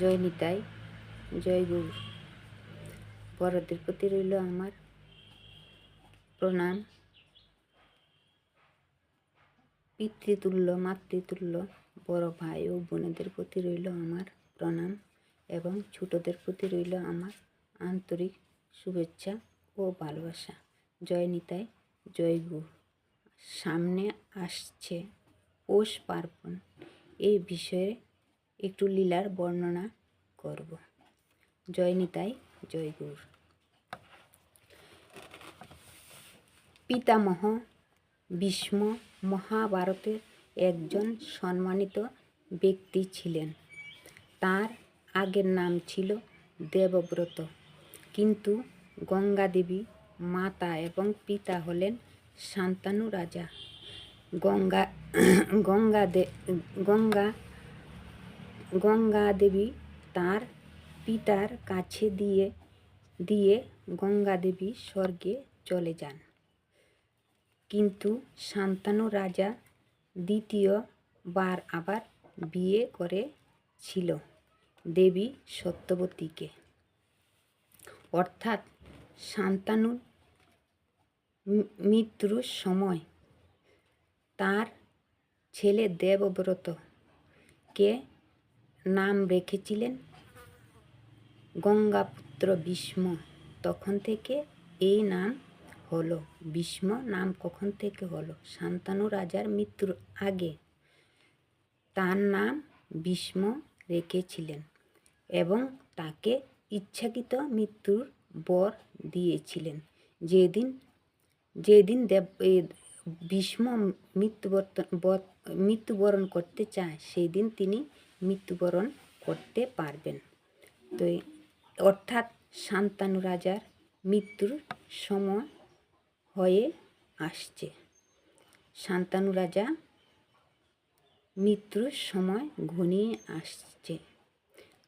জয় নিতাই, জয় গুরু। বড়দের প্রতি রইল আমার প্রণাম। পিতৃতুল্য, মাতৃতুল্য, বড় ভাই ও বোনেদের প্রতি রইল আমার প্রণাম এবং ছোটদের প্রতি রইল আমার আন্তরিক শুভেচ্ছা ও ভালোবাসা। জয় নিতাই, জয় গুরু। সামনে আসছে পৌষ পার্বণ। এই বিষয়ে একটু লীলার বর্ণনা করব। জয় নিতাই জয় গুরু পিতামহ ভীষ্ম মহাভারতের একজন সম্মানিত ব্যক্তি ছিলেন। তার আগের নাম ছিল দেবব্রত। কিন্তু গঙ্গা দেবী মাতা এবং পিতা হলেন শান্তানু রাজা গঙ্গা গঙ্গা গঙ্গা গঙ্গা দেবী তার পিতার কাছে দিয়ে দিয়ে গঙ্গা দেবী স্বর্গে চলে যান। কিন্তু শান্তানু রাজা দ্বিতীয়বার আবার বিয়ে করেছিল দেবী সত্যবতীকে। অর্থাৎ শান্তানুর মৃত্যুর সময় তার ছেলে দেবব্রতকে নাম রেখেছিলেন? গঙ্গাপুত্র ভীষ্ম তখন থেকে এই নাম হলো। ভীষ্ম নাম কখন থেকে হলো? শান্তানু রাজার মৃত্যুর আগে। তার নাম ভীষ্ম রেখেছিলেন এবং তাকে ইচ্ছাকৃত মৃত্যুর বর দিয়েছিলেন। যেদিন যেদিন দেব ভীষ্ম মৃত্যুবর্তন বর- মৃত্যুবরণ করতে চায় সেই দিন তিনি মৃত্যুবরণ করতে পারবেন। তো অর্থাৎ শান্তানু রাজার মৃত্যুর সময় হয়ে আসছে। শান্তানু রাজা মৃত্যুর সময় ঘনিয়ে আসছে,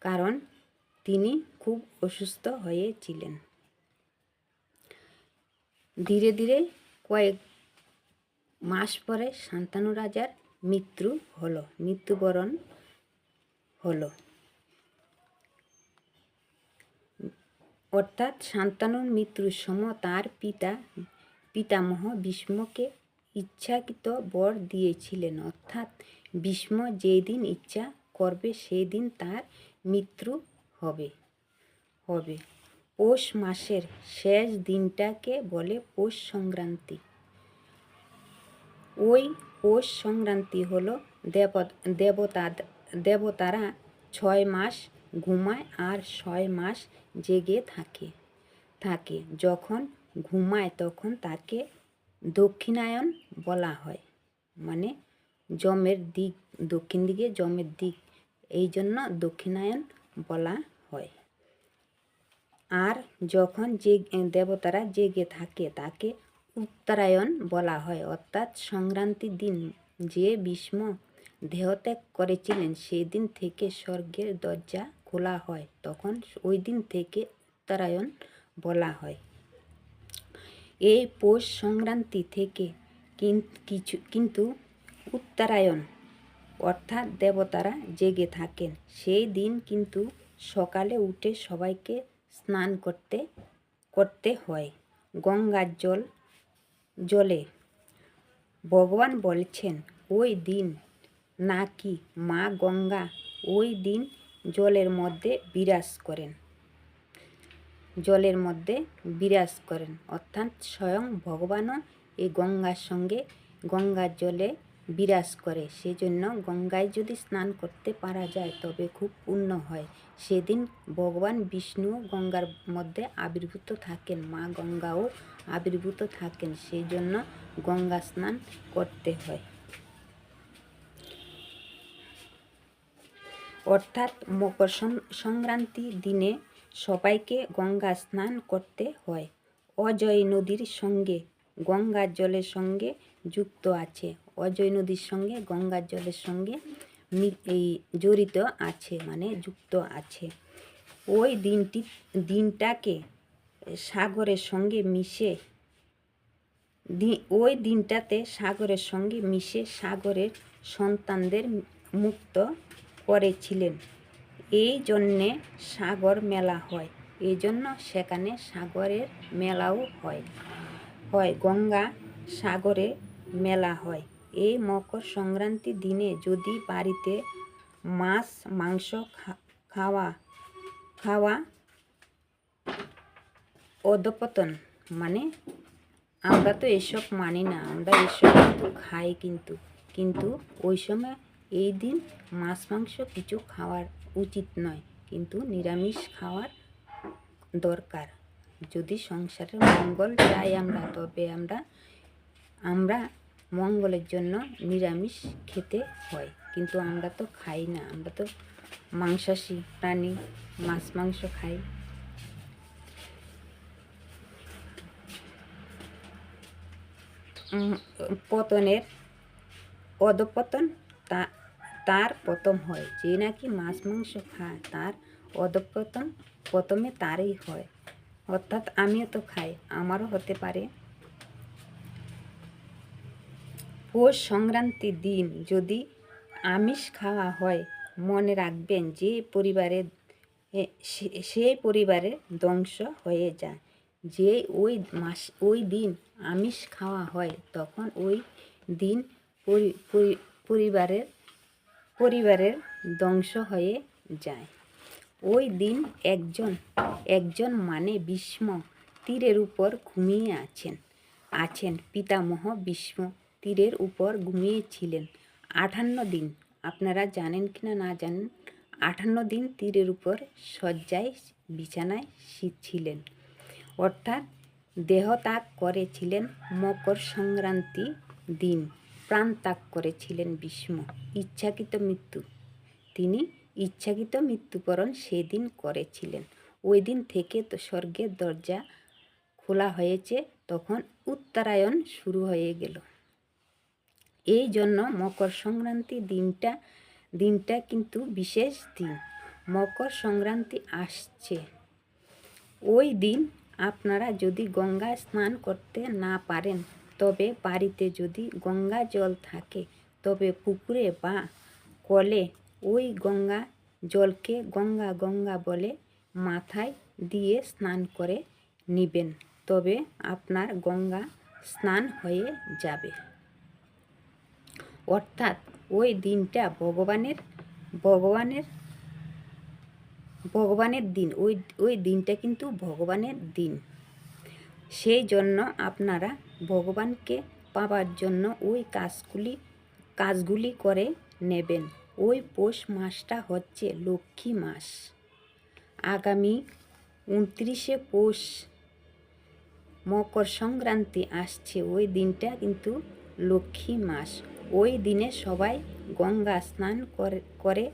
কারণ তিনি খুব অসুস্থ হয়েছিলেন। ধীরে ধীরে কয়েক মাস পরে শান্তানু রাজার মৃত্যু হলো। মৃত্যুবরণ হলো। অর্থাৎ শান্তানুর মৃত্যুর সময় তার পিতা, পিতামহ ভীষ্মকে ইচ্ছাকৃত বর দিয়েছিলেন। অর্থাৎ ভীষ্ম যেই দিন ইচ্ছা করবে সেই দিন তার মৃত্যু হবে। হবে। পৌষ মাসের শেষ দিনটাকে বলে পৌষ সংক্রান্তি। ওই পৌষ সংক্রান্তি হলো দেব দেবতা দেবতারা ছয় মাস ঘুমায় আর ছয় মাস জেগে থাকে থাকে। যখন ঘুমায় তখন তাকে দক্ষিণায়ন বলা হয় মানে জমের দিক, দক্ষিণ দিকে জমের দিক, এই জন্য দক্ষিণায়ন বলা হয়। আর যখন যে দেবতারা জেগে থাকে তাকে উত্তরায়ণ বলা হয়, অর্থাৎ সংক্রান্তির দিন যে ভীষ্ম দেহত্যাগ করেছিলেন সেই দিন থেকে স্বর্গের দরজা খোলা হয়, তখন ওই দিন থেকে উত্তরায়ণ বলা হয়। এই পৌষ সংক্রান্তি থেকে কিছু, কিন্তু উত্তরায়ণ, অর্থাৎ দেবতারা জেগে থাকেন। সেই দিন কিন্তু সকালে উঠে সবাইকে স্নান করতে করতে হয়। গঙ্গার জল, জলে। ভগবান বলছেন, ওই দিন নাকি মা গঙ্গা ওই দিন জলের মধ্যে বিরাজ করেন? জলের মধ্যে বিরাজ করেন। অর্থাৎ স্বয়ং ভগবানও এই গঙ্গার সঙ্গে গঙ্গার জলে বিরাজ করে। সেজন্য গঙ্গায় যদি স্নান করতে পারা যায়, তবে খুব পূর্ণ হয়। সেদিন ভগবান বিষ্ণু গঙ্গার মধ্যে আবির্ভূত থাকেন। মা গঙ্গাও আবির্ভূত থাকেন। সেই জন্য গঙ্গা স্নান করতে হয়। অর্থাৎ মকর সং- সংক্রান্তি দিনে সবাইকে গঙ্গা স্নান করতে হয়। অজয় নদীর সঙ্গে গঙ্গার জলের সঙ্গে যুক্ত আছে। অজয় নদীর সঙ্গে গঙ্গার জলের সঙ্গে এই জড়িত আছে মানে যুক্ত আছে। ওই দিনটি, দিনটাকে সাগরের সঙ্গে মিশে ওই দিনটাতে সাগরের সঙ্গে মিশে সাগরের সন্তানদের মুক্ত করেছিলেন এই জন্যে সাগর মেলা হয়। এই জন্য সেখানে সাগরের মেলাও হয়। হয়, গঙ্গা সাগরে মেলা হয়। এই মকর সংক্রান্তি দিনে যদি বাড়িতে মাছ, মাংস খাওয়া খাওয়া অধপতন মানে আমরা তো এসব মানি না, আমরা এসব কিন্তু খাই কিন্তু। কিন্তু ওই সময় এই দিন মাছ, মাংস কিছু খাওয়ার উচিত নয়, কিন্তু নিরামিষ খাওয়ার দরকার। যদি সংসারের মঙ্গল চাই আমরা, তবে আমরা আমরা মঙ্গলের জন্য নিরামিষ খেতে হয়, কিন্তু আমরা তো খাই না। আমরা তো মাংসাশী প্রাণী, মাছ, মাংস খাই। পতনের, অধপতন তা তার প্রথম হয়। যে নাকি মাছ মাংস খায়, তার অধপতন প্রথমে তারই হয়। অর্থাৎ আমিও তো খাই, আমারও হতে পারে। পৌষ সংক্রান্তির দিন যদি আমিষ খাওয়া হয়, মনে রাখবেন যে পরিবারে সেই পরিবারে ধ্বংস হয়ে যায়। যে ওই মাস, ওই দিন আমিষ খাওয়া হয়, তখন ওই দিন পরিবারের পরিবারের ধ্বংস হয়ে যায়। ওই দিন একজন একজন মানে ভীষ্ম তীরের উপর ঘুমিয়ে আছেন। আছেন পিতামহ ভীষ্ম তীরের উপর ঘুমিয়েছিলেন। আটান্ন দিন, আপনারা জানেন কি না না জানেন? আটান্ন দিন তীরের উপর শয্যায়, বিছানায় ছিলেন। অর্থাৎ দেহত্যাগ করেছিলেন মকর সংক্রান্তি দিন। প্রাণ ত্যাগ করেছিলেন ভীষ্ম ইচ্ছাকৃত মৃত্যু। তিনি ইচ্ছাকৃত মৃত্যুবরণ সেদিন করেছিলেন। ওই দিন থেকে তো স্বর্গের দরজা খোলা হয়েছে, তখন উত্তরায়ণ শুরু হয়ে গেল। এই জন্য মকর সংক্রান্তি দিনটা দিনটা কিন্তু বিশেষ দিন। মকর সংক্রান্তি আসছে। ওই দিন আপনারা যদি গঙ্গা স্নান করতে না পারেন তবে বাড়িতে যদি গঙ্গা জল থাকে, তবে পুকুরে বা কলে ওই গঙ্গা জলকে গঙ্গা গঙ্গা বলে মাথায় দিয়ে স্নান করে নেবেন, তবে আপনার গঙ্গা স্নান হয়ে যাবে। অর্থাৎ ওই দিনটা ভগবানের ভগবানের ভগবানের দিন, ওই ওই দিনটা কিন্তু ভগবানের দিন। সেই জন্য আপনারা ভগবানকে পাওয়ার জন্য ওই কাজগুলি কাজগুলি করে নেবেন। ওই পৌষ মাসটা হচ্ছে লক্ষ্মী মাস। আগামী উনত্রিশে পৌষ মকর সংক্রান্তি আসছে। ওই দিনটা কিন্তু লক্ষ্মী মাস। ওই দিনে সবাই গঙ্গা স্নান করে করে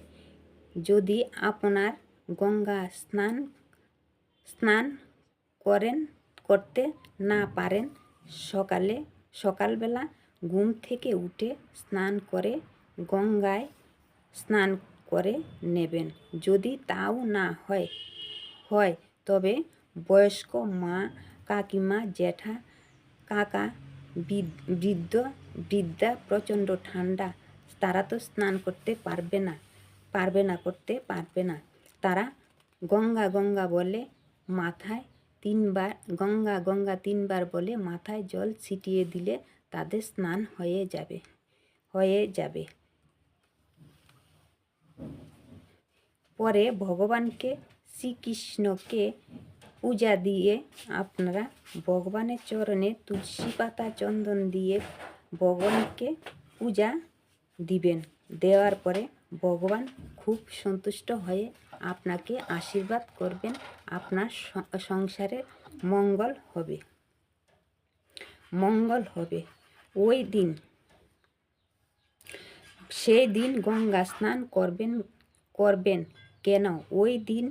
যদি আপনার গঙ্গা স্নান স্নান করেন, করতে না পারেন সকালে সকালবেলা ঘুম থেকে উঠে স্নান করে গঙ্গায় স্নান করে নেবেন। যদি তাও না হয় হয়, তবে বয়স্ক মা, কাকিমা, জ্যাঠা, কাকা, বৃদ- বৃদ্ধ, বৃদ্ধা প্রচণ্ড ঠান্ডা, তারা তো স্নান করতে পারবে না পারবে না, করতে পারবে না। তারা গঙ্গা গঙ্গা বলে মাথায় তিনবার, গঙ্গা গঙ্গা তিনবার বলে মাথায় জল ছিটিয়ে দিলে তাদের স্নান হয়ে যাবে হয়ে যাবে। পরে ভগবানকে শ্রীকৃষ্ণকে পূজা দিয়ে আপনারা ভগবানের চরণে তুলসী পাতা চন্দন দিয়ে ভগবানকে পূজা দিবেন। দেওয়ার পরে ভগবান খুব সন্তুষ্ট হয়ে আপনাকে আশীর্বাদ করবেন, আপনার সংসারে মঙ্গল হবে। মঙ্গল হবে। ওই দিন, সেই দিন গঙ্গা স্নান করবেন করবেন। কেন? ওই দিন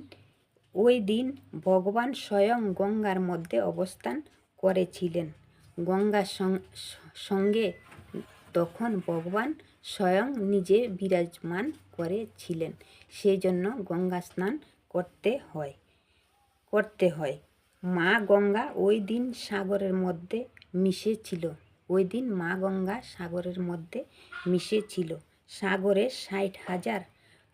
ওই দিন ভগবান স্বয়ং গঙ্গার মধ্যে অবস্থান করেছিলেন। গঙ্গার সঙ্গে তখন ভগবান স্বয়ং নিজে বিরাজমান করেছিলেন সেই জন্য গঙ্গা স্নান করতে হয় করতে হয়। মা গঙ্গা ওই দিন সাগরের মধ্যে মিশেছিল। ওই দিন মা গঙ্গা সাগরের মধ্যে মিশেছিল। সাগরে ষাট হাজার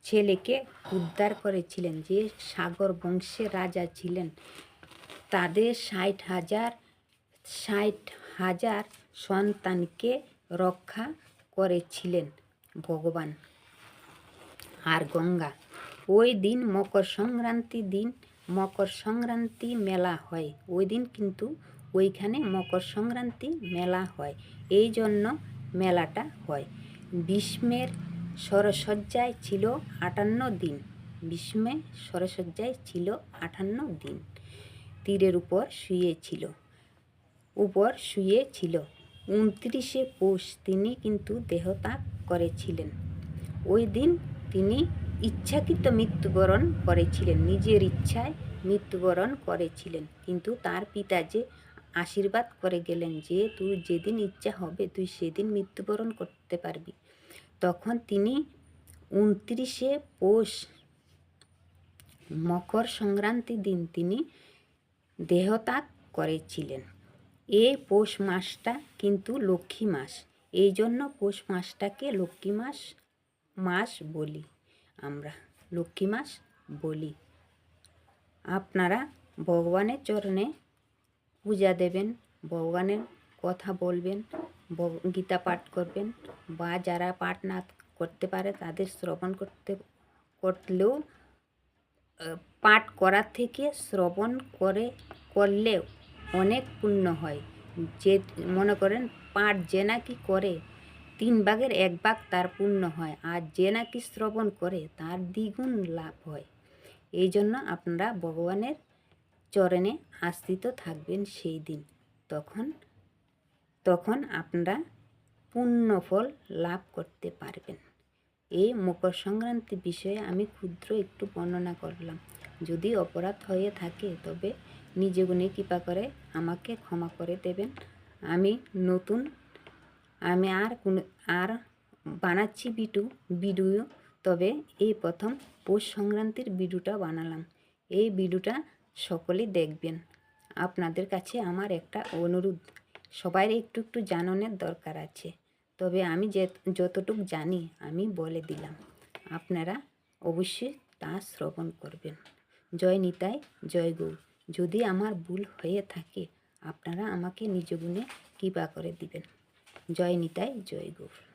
ছেলেকে উদ্ধার করেছিলেন। যে সাগর বংশের রাজা ছিলেন, তাদের ষাট হাজার ষাট হাজার সন্তানকে রক্ষা করেছিলেন ভগবান। আর গঙ্গা। ওই দিন মকর সংক্রান্তি দিন, মকর সংক্রান্তি মেলা হয়। ওই দিন কিন্তু ওইখানে মকর সংক্রান্তি মেলা হয়। এই জন্য মেলাটা হয়। ভীষ্মের সরসজ্জায় ছিল আটান্ন দিন। ভীষ্মে সরসজ্জায় ছিল আটান্ন দিন। তীরের উপর শুয়েছিল উপর শুয়েছিল উনত্রিশে পৌষ তিনি কিন্তু দেহত্যাগ করেছিলেন। ওই দিন তিনি ইচ্ছাকৃত মৃত্যুবরণ করেছিলেন, নিজের ইচ্ছায় মৃত্যুবরণ করেছিলেন। কিন্তু তার পিতা যে আশীর্বাদ করে গেলেন যে, তুই যেদিন ইচ্ছা হবে, তুই সেদিন মৃত্যুবরণ করতে পারবি। তখন তিনি উনত্রিশে পৌষ, মকর সংক্রান্তি দিন তিনি দেহত্যাগ করেছিলেন। এই পৌষ মাসটা কিন্তু লক্ষ্মী মাস। এই জন্য পৌষ মাসটাকে লক্ষ্মী মাস মাস বলি আমরা, লক্ষ্মী মাস বলি। আপনারা ভগবানের চরণে পূজা দেবেন, ভগবানের কথা বলবেন গীতা পাঠ করবেন বা যারা পাঠ না করতে পারে তাদের শ্রবণ করতে, করলেও পাঠ করার থেকে শ্রবণ করে, করলেও অনেক পুণ্য হয়। যে মনে করেন পাঠ যে নাকি করে তিন ভাগের এক ভাগ তার পূর্ণ হয়, আর যে নাকি শ্রবণ করে তার দ্বিগুণ লাভ হয়। এই জন্য আপনারা ভগবানের চরণে আশ্রিত থাকবেন সেই দিন। তখন তখন আপনারা পূর্ণ ফল লাভ করতে পারবেন। এই মকর সংক্রান্তি বিষয়ে আমি ক্ষুদ্র একটু বর্ণনা করলাম। যদি অপরাধ হয়ে থাকে, তবে নিজে গুণে কৃপা করে আমাকে ক্ষমা করে দেবেন। আমি নতুন আমি আর কোনো, আর বানাচ্ছি বিটু ভিডিও তবে এই প্রথম পৌষ সংক্রান্তির ভিডিওটা বানালাম। এই ভিডিওটা সকলেই দেখবেন। আপনাদের কাছে আমার একটা অনুরোধ। সবাই একটু একটু জানানোর দরকার আছে। তবে আমি যে, যতটুকু জানি আমি বলে দিলাম। আপনারা অবশ্যই তা শ্রবণ করবেন। জয় নিতাই, জয় গৌ। যদি আমার ভুল হয়ে থাকে, আপনারা আমাকে নিজ গুণে কৃপা করে দিবেন। জয় নিতাই জয় গৌর।